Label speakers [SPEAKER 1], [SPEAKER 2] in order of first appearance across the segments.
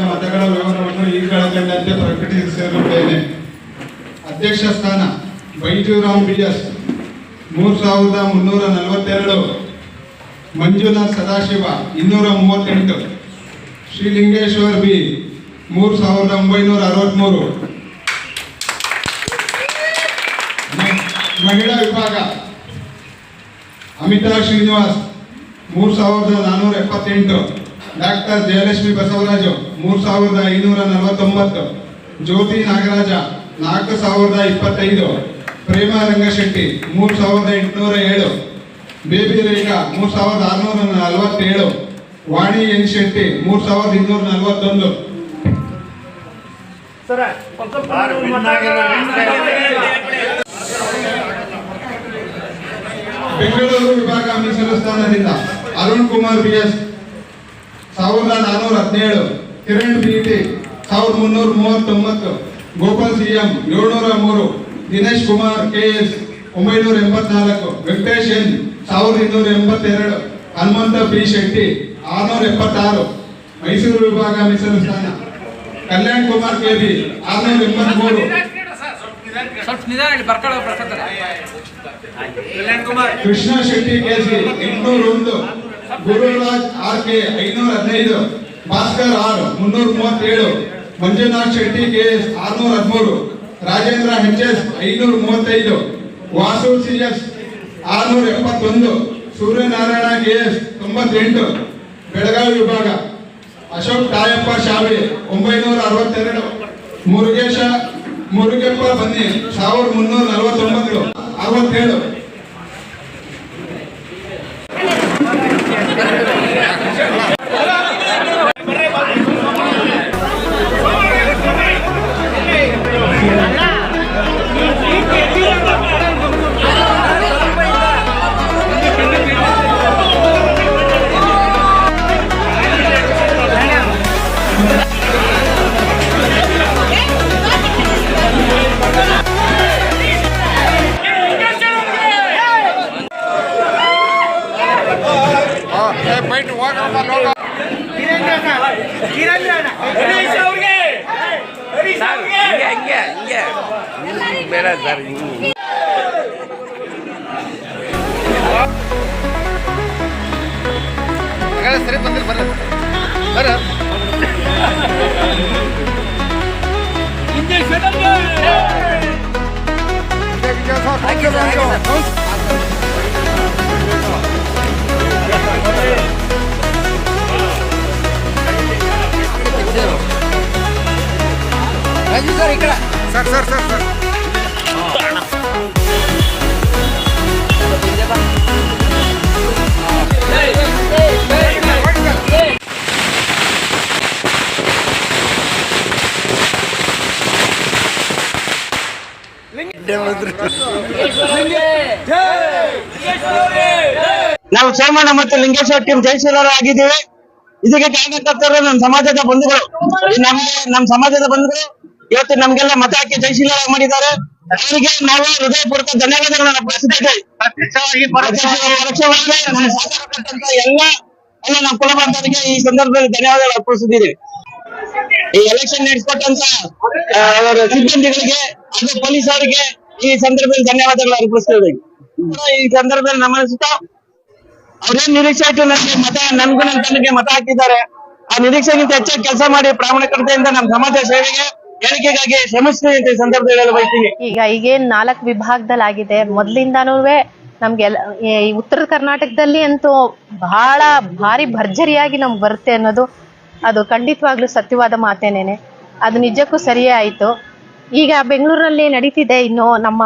[SPEAKER 1] ಮತಗಳ ವಿವರವನ್ನು ಈ ಕೆಳಕಂಡಂತೆ ಪ್ರಕಟಿಸಿರುತ್ತೇನೆ. ಅಧ್ಯಕ್ಷ ಸ್ಥಾನ ಬೈಜೂರಾಮ್ ಬಿ ಎಸ್ ಮೂರು ಸಾವಿರದ ಮುನ್ನೂರ ನಲವತ್ತೆರಡು. ಮಂಜುನಾಥ್ ಸದಾಶಿವ, ಇನ್ನೂರ ಮೂವತ್ತೆಂಟು. ಶ್ರೀಲಿಂಗೇಶ್ವರ್ ಬಿ, ಮೂರು ಸಾವಿರದ ಒಂಬೈನೂರ ಅರವತ್ತ್ಮೂರು ಮ- ಮಹಿಳಾ ವಿಭಾಗ. ಅಮಿತಾ ಶ್ರೀನಿವಾಸ್, ಮೂರು ಸಾವಿರದ ನಾನ್ನೂರ ಎಪ್ಪತ್ತೆಂಟು. ಡಾಕ್ಟರ್ ಜಯಲಕ್ಷ್ಮಿ ಬಸವರಾಜು ಮೂರು ಸಾವಿರದ ಐನೂರ ನಲವತ್ತೊಂಬತ್ತು. ಜ್ಯೋತಿ ನಾಗರಾಜ ನಾಲ್ಕು ಸಾವಿರದ ಇಪ್ಪತ್ತೈದು. ಪ್ರೇಮ ರಂಗಶೆಟ್ಟಿ ಮೂರು ಸಾವಿರದ ಎಂಟುನೂರ ಏಳು. ಬೇಬಿ ರೇಖಾ ಮೂರು ಸಾವಿರದ ಆರುನೂರ ನಲವತ್ತೇಳು. ವಾಣಿ ಎನ್ ಶೆಟ್ಟಿ ಮೂರು ಸಾವಿರದ ಇನ್ನೂರ ನಲವತ್ತೊಂದು. ಬೆಂಗಳೂರು ವಿಭಾಗ ಮೀಸಲು ಸ್ಥಾನದಿಂದ ಅರುಣ್ ಕುಮಾರ್ ಬಿ ಎಸ್ ಸಾವಿರದ ನಾನೂರ ಹದಿನೇಳು ಕಿರಣ್ ಬಿ ಟಿ ಸಾವಿರದ ಮುನ್ನೂರ ಮೂವತ್ತೊಂಬತ್ತು ಗೋಪಾಲ್ ಸಿ ಎಂ ಏಳ್ನೂರ ಮೂರು ದಿನೇಶ್ ಕುಮಾರ್ ಕೆ ಎಸ್ ಒಂಬೈನೂರ ಎಂಬತ್ನಾಲ್ಕು ವೆಂಕಟೇಶ್ ಎನ್ ಸಾವಿರದ ಇನ್ನೂರ ಎಂಬತ್ತೆರಡು ಹನುಮಂತ ಪಿ ಶೆಟ್ಟಿ ಆರುನೂರ ಎಪ್ಪತ್ತಾರು ಮೈಸೂರು ವಿಭಾಗ ಮೀಸಲು ಸ್ಥಾನ. ಕಲ್ಯಾಣ್ ಕುಮಾರ್ ಕೆ ಬಿ ಆರುನೂರ ಎಂಬತ್ಮೂರು. ಕೃಷ್ಣ ಶೆಟ್ಟಿ ಕೆಸಿ ಎಂಟುನೂರ ಒಂದು. ಗುರುರಾಜ್ ಆರ್ ಕೆ ಐನೂರ ಹದಿನೈದು, ಭಾಸ್ಕರ್ ಆರ್ ಮುನ್ನೂರ ಮೂವತ್ತೇಳು, ಮಂಜುನಾಥ್ ಶೆಟ್ಟಿ ಕೆ ಎಸ್ ಆರ್ನೂರ ಹದಿಮೂರು, ರಾಜೇಂದ್ರ ಹೆಚ್ ಎಸ್ ಐನೂರ ಮೂವತ್ತೈದು, ವಾಸು ಸಿ ಎಸ್ ಆರ್ನೂರ ಎಪ್ಪತ್ತೊಂದು, ಸೂರ್ಯನಾರಾಯಣ ಕೆ ಎಸ್ ತೊಂಬತ್ತೆಂಟು, ಬೆಳಗಾವಿ ವಿಭಾಗ, ಅಶೋಕ್ ತಾಯಪ್ಪ ಶಾವಿ ಒಂಬೈನೂರ ಅರವತ್ತೆರಡು, ಮುರುಗೇಶ, ಮುರುಗೇಪ್ಪ ಬನ್ನಿ ಸಾವಿರದ ಮುನ್ನೂರ ನಲವತ್ತೊಂಬತ್ತು, ಅರವತ್ತೇಳು.
[SPEAKER 2] ಹಿಂಗೆ ಹಿಂಗೆ ಹಿಂಗೆ ಹಿಂಗೆ ಬೇಡ ಸರ್ ಹಿಂಗೆ
[SPEAKER 3] ಸರಿ ಬಂದಿರಿ
[SPEAKER 4] ನಾವು ಸೋಮಣ್ಣ ಮತ್ತು ಲಿಂಗೇಶ್ವರ ಟೀಮ್ ಜಯಶೀಲರು ಆಗಿದ್ದೀವಿ. ಇದಕ್ಕೆ ಕಾರಣಕರ್ತರು ನಮ್ಮ ಸಮಾಜದ ಬಂಧುಗಳು ನಮ್ಮ ನಮ್ಮ ಸಮಾಜದ ಬಂಧುಗಳು ಇವತ್ತು ನಮ್ಗೆಲ್ಲ ಮತ ಹಾಕಿ ಜಯಶೀಲ ಮಾಡಿದ್ದಾರೆ. ಅವರಿಗೆ ನಾವು ಹೃದಯಪೂರ್ವಕ ಧನ್ಯವಾದಗಳನ್ನು ಸಹಕಾರ ಎಲ್ಲ ಎಲ್ಲ ನಮ್ಮ ಕುಲ ಬಾಂಧವರಿಗೆ ಈ ಸಂದರ್ಭದಲ್ಲಿ ಧನ್ಯವಾದಗಳು ಅರ್ಪಿಸಿದ್ದೀವಿ ಈ ಎಲೆಕ್ಷನ್ ನಡೆಸಿಕೊಟ್ಟಂತ ಅವರ ಸಿಬ್ಬಂದಿಗಳಿಗೆ ಹಾಗೂ ಪೊಲೀಸ್ ಅವರಿಗೆ ಈ ಸಂದರ್ಭದಲ್ಲಿ ಧನ್ಯವಾದಗಳು ಅರ್ಪಿಸ್ತೇವೆ ಈ ಸಂದರ್ಭದಲ್ಲಿ ನಮನಿಸುತ್ತಾ ಅವ್ರೇನ್ ನಿರೀಕ್ಷೆ ಇಟ್ಟು ನನಗೆ ಮತ ನನ್ಗೂ ನನ್ನ ತಂಡಕ್ಕೆ ಮತ ಹಾಕಿದ್ದಾರೆ. ಆ ನಿರೀಕ್ಷೆಗಿಂತ ಹೆಚ್ಚಾಗಿ ಕೆಲಸ ಮಾಡಿ ಪ್ರಾಮಾಣಿಕತೆಯಿಂದ ನಮ್ಮ ಸಮಾಜ ಸೇವೆಗೆ ಹೇಳಿಕೆಗಾಗಿ ಶ್ರಮಿಸ್ತೀನಿ ಅಂತ ಈ ಸಂದರ್ಭದಲ್ಲಿ ಹೇಳಲು
[SPEAKER 5] ಈಗ ಈಗೇನ್ ನಾಲ್ಕು ವಿಭಾಗದಲ್ಲಾಗಿದೆ. ಮೊದ್ಲಿಂದಾನು ನಮ್ಗೆ ಉತ್ತರ ಕರ್ನಾಟಕದಲ್ಲಿ ಅಂತೂ ಬಹಳ ಭಾರಿ ಭರ್ಜರಿಯಾಗಿ ನಮ್ಗೆ ಬರುತ್ತೆ ಅನ್ನೋದು ಅದು ಖಂಡಿತವಾಗ್ಲೂ ಸತ್ಯವಾದ ಮಾತೇನೇನೆ. ಅದು ನಿಜಕ್ಕೂ ಸರಿಯೇ ಆಯಿತು. ಈಗ ಬೆಂಗಳೂರಲ್ಲಿ ನಡೀತಿದೆ ಇನ್ನು ನಮ್ಮ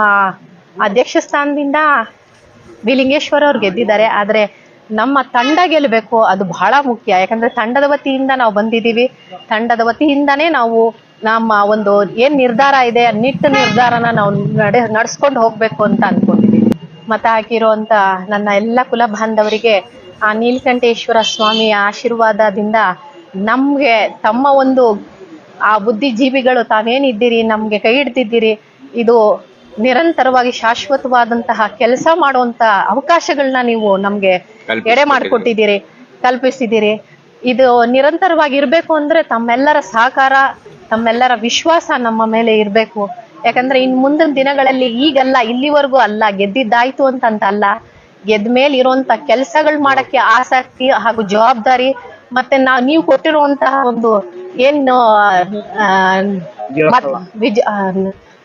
[SPEAKER 5] ಅಧ್ಯಕ್ಷ ಸ್ಥಾನದಿಂದ ವಿಲಿಂಗೇಶ್ವರ ಅವ್ರು ಗೆದ್ದಿದ್ದಾರೆ. ಆದರೆ ನಮ್ಮ ತಂಡ ಗೆಲ್ಲಬೇಕು ಅದು ಬಹಳ ಮುಖ್ಯ. ಯಾಕಂದ್ರೆ ತಂಡದ ವತಿಯಿಂದ ನಾವು ಬಂದಿದ್ದೀವಿ. ತಂಡದ ವತಿಯಿಂದನೇ ನಾವು ನಮ್ಮ ಒಂದು ಏನ್ ನಿರ್ಧಾರ ಇದೆ, ನಿಟ್ಟ ನಿರ್ಧಾರನ ನಾವು ನಡೆ, ನಡ್ಸ್ಕೊಂಡು ಹೋಗ್ಬೇಕು ಅಂತ ಅನ್ಕೊಂಡಿದ್ದೀವಿ. ಮತ ಹಾಕಿರುವಂತ ನನ್ನ ಎಲ್ಲ ಕುಲ ಬಾಂಧವರಿಗೆ ಆ ನೀಲಕಂಠೇಶ್ವರ ಸ್ವಾಮಿಯ ಆಶೀರ್ವಾದದಿಂದ ನಮ್ಗೆ ತಮ್ಮ ಒಂದು ಆ ಬುದ್ಧಿಜೀವಿಗಳು ತಾವೇನಿದ್ದೀರಿ, ನಮ್ಗೆ ಕೈ ಹಿಡ್ದಿದ್ದೀರಿ, ಇದು ನಿರಂತರವಾಗಿ ಶಾಶ್ವತವಾದಂತಹ ಕೆಲಸ ಮಾಡುವಂತ ಅವಕಾಶಗಳನ್ನ ನೀವು ನಮ್ಗೆ ಎಡೆ ಮಾಡಿಕೊಟ್ಟಿದ್ದೀರಿ ಕಲ್ಪಿಸಿದ್ದೀರಿ. ಇದು ನಿರಂತರವಾಗಿ ಇರಬೇಕು ಅಂದ್ರೆ ತಮ್ಮೆಲ್ಲರ ಸಹಕಾರ ತಮ್ಮೆಲ್ಲರ ವಿಶ್ವಾಸ ನಮ್ಮ ಮೇಲೆ ಇರಬೇಕು. ಯಾಕಂದ್ರೆ ಇನ್ ಮುಂದಿನ ದಿನಗಳಲ್ಲಿ ಈಗಲ್ಲ ಇಲ್ಲಿವರೆಗೂ ಅಲ್ಲ ಗೆದ್ದಿದ್ದಾಯ್ತು ಅಂತಂತ ಅಲ್ಲ. ಗೆದ್ದ ಮೇಲೆ ಇರುವಂತ ಕೆಲಸಗಳು ಮಾಡಕ್ಕೆ ಆಸಕ್ತಿ ಹಾಗೂ ಜವಾಬ್ದಾರಿ ಮತ್ತೆ ನಾವು ನೀವು ಕೊಟ್ಟಿರುವಂತಹ ಒಂದು ಏನು ವಿಜ-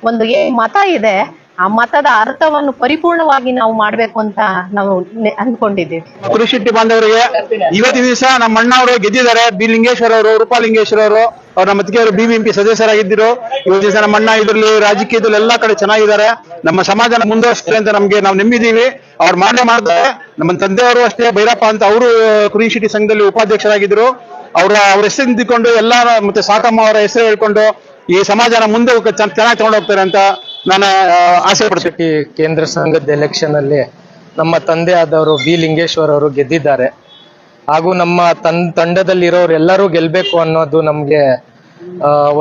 [SPEAKER 5] ಒಂದು ಏನ್ ಮತ ಇದೆ, ಆ ಮತದ ಅರ್ಥವನ್ನು ಪರಿಪೂರ್ಣವಾಗಿ ನಾವು ಮಾಡ್ಬೇಕು ಅಂತ ನಾವು ಅಂದ್ಕೊಂಡಿದ್ದೀವಿ.
[SPEAKER 6] ಕುರುಶೆಟ್ಟಿ ಬಾಂಧವರಿಗೆ ಇವತ್ತಿನ ದಿವಸ ನಮ್ಮ ಅಣ್ಣವರು ಗೆದ್ದಿದ್ದಾರೆ. ಬಿ ಲಿಂಗೇಶ್ವರ ಅವರು, ರೂಪಾಲಿಂಗೇಶ್ವರ ಅವರು, ಅವ್ರ ನಮ್ಮ ಅವರು ಬಿಬಿಎಂಪಿ ಸದಸ್ಯರಾಗಿದ್ದರು. ಇವತ್ತು ದಿವಸ ನಮ್ಮ ಅಣ್ಣ ಇದರಲ್ಲಿ, ರಾಜಕೀಯದಲ್ಲಿ ಎಲ್ಲಾ ಕಡೆ ಚೆನ್ನಾಗಿದ್ದಾರೆ. ನಮ್ಮ ಸಮಾಜ ಮುಂದುವರಿಸ್ತಾರೆ ಅಂತ ನಮ್ಗೆ ನಾವು ನೆಮ್ಮಿದೀವಿ ಅವ್ರು ಮಾನ್ಯ ಮಾಡ್ತಾರೆ ನಮ್ಮ ತಂದೆಯವರು ಅಷ್ಟೇ, ಭೈರಪ್ಪ ಅಂತ ಅವರು ಕುರಿಶೆಟ್ಟಿ ಸಂಘದಲ್ಲಿ ಉಪಾಧ್ಯಕ್ಷರಾಗಿದ್ರು ಅವರ, ಅವ್ರ ಹೆಸರು ನಿಂತ್ಕೊಂಡು ಎಲ್ಲ ಮತ್ತೆ ಸಾಕಮ್ಮ ಅವರ ಹೆಸರು ಹೇಳ್ಕೊಂಡು ಈ ಸಮಾಜನ ಮುಂದೆ ಚೆನ್ನಾಗಿ ತಗೊಂಡು ಹೋಗ್ತಾರೆ ಅಂತ ನಾನು ಆಸೆ ಪಡ್ತೀನಿ.
[SPEAKER 7] ಕೇಂದ್ರ ಸಂಘದ ಎಲೆಕ್ಷನ್ ಅಲ್ಲಿ ನಮ್ಮ ತಂದೆ ಆದವರು ಬಿ ಲಿಂಗೇಶ್ವರ್ ಅವರು ಗೆದ್ದಿದ್ದಾರೆ. ಹಾಗೂ ನಮ್ಮ ತನ್ ತಂಡದಲ್ಲಿರೋರು ಎಲ್ಲರೂ ಗೆಲ್ಬೇಕು ಅನ್ನೋದು ನಮ್ಗೆ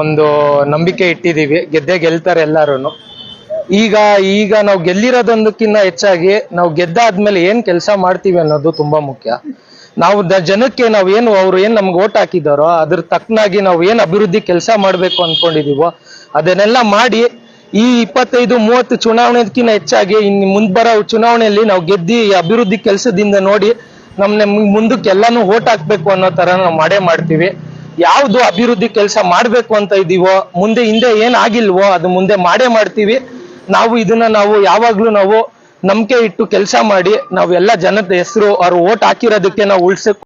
[SPEAKER 7] ಒಂದು ನಂಬಿಕೆ ಇಟ್ಟಿದೀವಿ ಗೆದ್ದೇ ಗೆಲ್ತಾರೆ ಎಲ್ಲಾರು ಈಗ ಈಗ ನಾವು ಗೆಲ್ಲಿರೋದೊಂದಕ್ಕಿಂತ ಹೆಚ್ಚಾಗಿ ನಾವು ಗೆದ್ದಾದ್ಮೇಲೆ ಏನ್ ಕೆಲಸ ಮಾಡ್ತೀವಿ ಅನ್ನೋದು ತುಂಬಾ ಮುಖ್ಯ. ನಾವು ಜನಕ್ಕೆ ನಾವು ಏನು ಅವ್ರು ಏನ್ ನಮ್ಗೆ ಓಟ್ ಹಾಕಿದಾರೋ ಅದ್ರ ತಕ್ಕನಾಗಿ ನಾವು ಏನ್ ಅಭಿವೃದ್ಧಿ ಕೆಲಸ ಮಾಡ್ಬೇಕು ಅನ್ಕೊಂಡಿದೀವೋ ಅದನ್ನೆಲ್ಲ ಮಾಡಿ ಈ ಇಪ್ಪತ್ತೈದು, ಮೂವತ್ತು ಚುನಾವಣೆಗಿಂತ ಹೆಚ್ಚಾಗಿ ಇನ್ ಮುಂದ್ ಬರೋ ಚುನಾವಣೆಯಲ್ಲಿ ನಾವು ಗೆದ್ದಿ ಅಭಿವೃದ್ಧಿ ಕೆಲಸದಿಂದ ನೋಡಿ ನಮ್ನ ಮುಂದಕ್ಕೆ ಎಲ್ಲಾನು ಓಟ್ ಹಾಕ್ಬೇಕು ಅನ್ನೋ ತರ ನಾವು ಮಾಡೇ ಮಾಡ್ತೀವಿ. ಯಾವ್ದು ಅಭಿವೃದ್ಧಿ ಕೆಲಸ ಮಾಡ್ಬೇಕು ಅಂತ ಇದೀವೋ, ಮುಂದೆ ಹಿಂದೆ ಏನ್ ಆಗಿಲ್ವೋ ಅದು ಮುಂದೆ ಮಾಡೇ ಮಾಡ್ತೀವಿ. ನಾವು ಇದನ್ನ ನಾವು ಯಾವಾಗ್ಲೂ ನಾವು ನಂಬಿಕೆ ಇಟ್ಟು ಕೆಲಸ ಮಾಡಿ ನಾವೆಲ್ಲ ಜನದ ಹೆಸರು ಅವ್ರು ಓಟ್ ಹಾಕಿರೋದಕ್ಕೆ ನಾವು ಉಳ್ಸಕ್